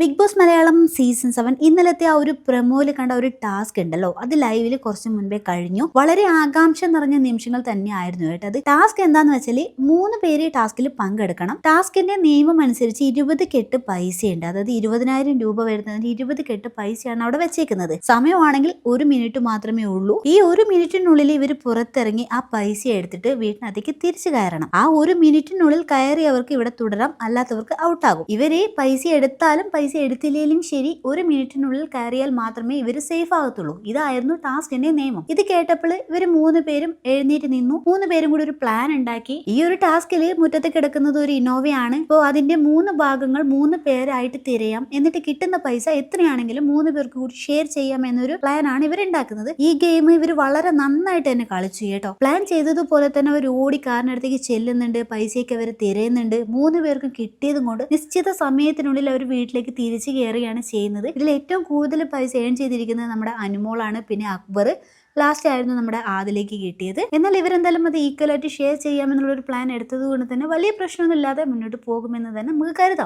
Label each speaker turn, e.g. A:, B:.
A: Bigg Boss Malayalam season seven ഇന്നലത്തെ ആ ഒരു പ്രമോയിൽ കണ്ട ഒരു ടാസ്ക് ഉണ്ടല്ലോ. അത് ലൈവിൽ കുറച്ച് മുൻപേ കഴിഞ്ഞു. വളരെ ആകാംക്ഷ നിറഞ്ഞ നിമിഷങ്ങൾ തന്നെയായിരുന്നു കേട്ടോ അത്. ടാസ്ക് എന്താന്ന് വെച്ചാൽ മൂന്ന് പേര് ടാസ്കിൽ പങ്കെടുക്കണം. ടാസ്കിന്റെ നിയമം അനുസരിച്ച് ഇരുപത് കെട്ട് പൈസയുണ്ട്. അതായത് ഇരുപതിനായിരം രൂപ വരുന്നതിന് ഇരുപത് കെട്ട് പൈസയാണ് അവിടെ വെച്ചേക്കുന്നത്. സമയമാണെങ്കിൽ ഒരു മിനിറ്റ് മാത്രമേ ഉള്ളൂ. ഈ ഒരു മിനിറ്റിനുള്ളിൽ ഇവർ പുറത്തിറങ്ങി ആ പൈസ എടുത്തിട്ട് വീട്ടിനകത്തേക്ക് തിരിച്ചു കയറണം. ആ ഒരു മിനിറ്റിനുള്ളിൽ കയറിയവർക്ക് ഇവിടെ തുടരാം. അല്ലാത്തവർക്ക് ഔട്ടാകും ഇവരെ പൈസ എടുത്താലും പൈസ എടുത്തില്ലെങ്കിലും ശരി ഒരു മിനിറ്റിനുള്ളിൽ കയറിയാൽ മാത്രമേ ഇവർ സേഫ് ആകത്തുള്ളൂ ഇതായിരുന്നു ടാസ്കിന്റെ നിയമം. ഇത് കേട്ടപ്പോൾ ഇവർ മൂന്ന് പേരും എഴുന്നേറ്റ് നിന്നു. മൂന്ന് പേരും കൂടി ഒരു പ്ലാൻ ഉണ്ടാക്കി. ഈ ഒരു ടാസ്കിൽ മുറ്റത്ത് കിടക്കുന്നത് ഒരു ഇന്നോവയാണ്. ഇപ്പോൾ അതിന്റെ മൂന്ന് ഭാഗങ്ങൾ മൂന്ന് പേരായിട്ട് തിരയാം. എന്നിട്ട് കിട്ടുന്ന പൈസ എത്രയാണെങ്കിലും മൂന്ന് പേർക്ക് കൂടി ഷെയർ ചെയ്യാം എന്നൊരു പ്ലാൻ ആണ് ഇവർ ഉണ്ടാക്കുന്നത്. ഈ ഗെയിം ഇവർ വളരെ നന്നായിട്ട് തന്നെ കളിച്ചു കേട്ടോ. പ്ലാൻ ചെയ്തതുപോലെ തന്നെ അവർ ഓടി കാറിനടുത്തേക്ക് ചെല്ലുന്നുണ്ട്. പൈസയൊക്കെ അവർ തിരയുന്നുണ്ട്. മൂന്ന് പേർക്കും കിട്ടിയതും കൊണ്ട് നിശ്ചിത സമയത്തിനുള്ളിൽ അവർ വീട്ടിലേക്ക് തിരിച്ചു കയറുകയാണ് ചെയ്യുന്നത്. ഇതിൽ ഏറ്റവും കൂടുതൽ പൈസ ഏൺ ചെയ്തിരിക്കുന്നത് നമ്മുടെ അനുമോളാണ് പിന്നെ അക്ബർ. ലാസ്റ്റ് ആയിരുന്നു നമ്മുടെ ആദിലേക്ക് കിട്ടിയത്. എന്നാൽ ഇവരെന്തായാലും അത് ഈക്വലായിട്ട് ഷെയർ ചെയ്യാമെന്നുള്ള ഒരു പ്ലാൻ എടുത്തത് കൊണ്ട് തന്നെ വലിയ പ്രശ്നമൊന്നും ഇല്ലാതെ മുന്നോട്ട് പോകുമെന്ന് തന്നെ നമുക്ക് കരുതാം.